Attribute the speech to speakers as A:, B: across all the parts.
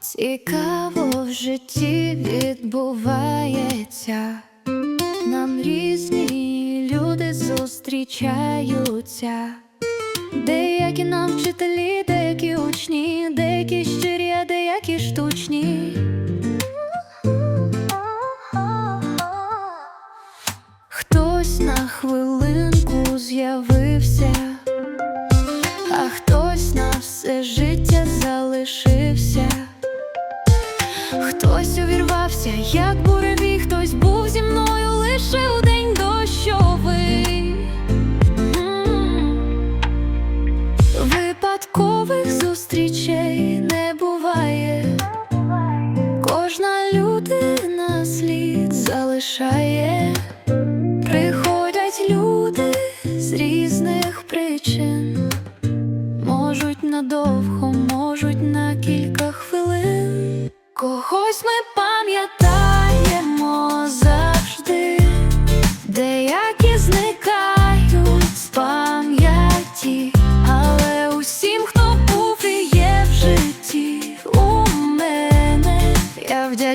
A: Цікаво в житті відбувається, нам різні люди зустрічаються, деякі нам вчителі, деякі учні, деякі щирі, а деякі штучні. Хтось на хвилинку з'явився, Хтось увірвався, як буревій, хтось був зі мною лише у день дощовий. Випадкових зустрічей не буває. Кожна людина слід залишає.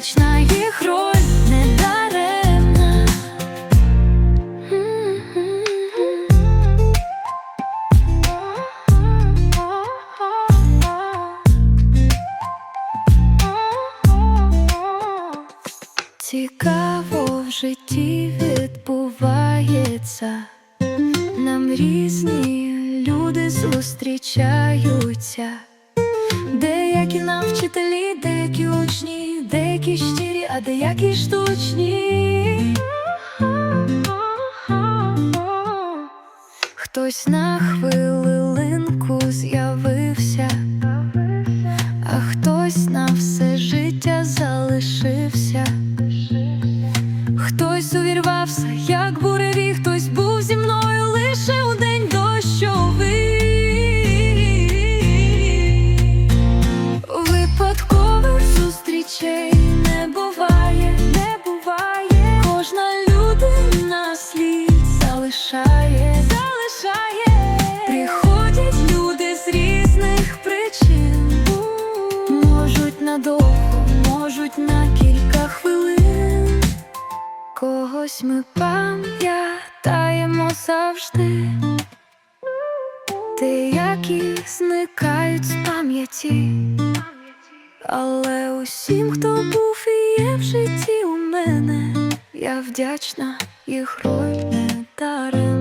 A: Я їх роль не даремна. Цікаво в житті відбувається, нам різні люди зустрічаються, деякі нам вчителі, деякі учні, а деякі штучні. Хтось на хвилинку з'явився, а хтось на все життя залишився. Можуть на кілька хвилин. Когось ми пам'ятаємо завжди, деякі зникають з пам'яті, але усім, хто був і є в житті у мене, я вдячна їх роль не даремна.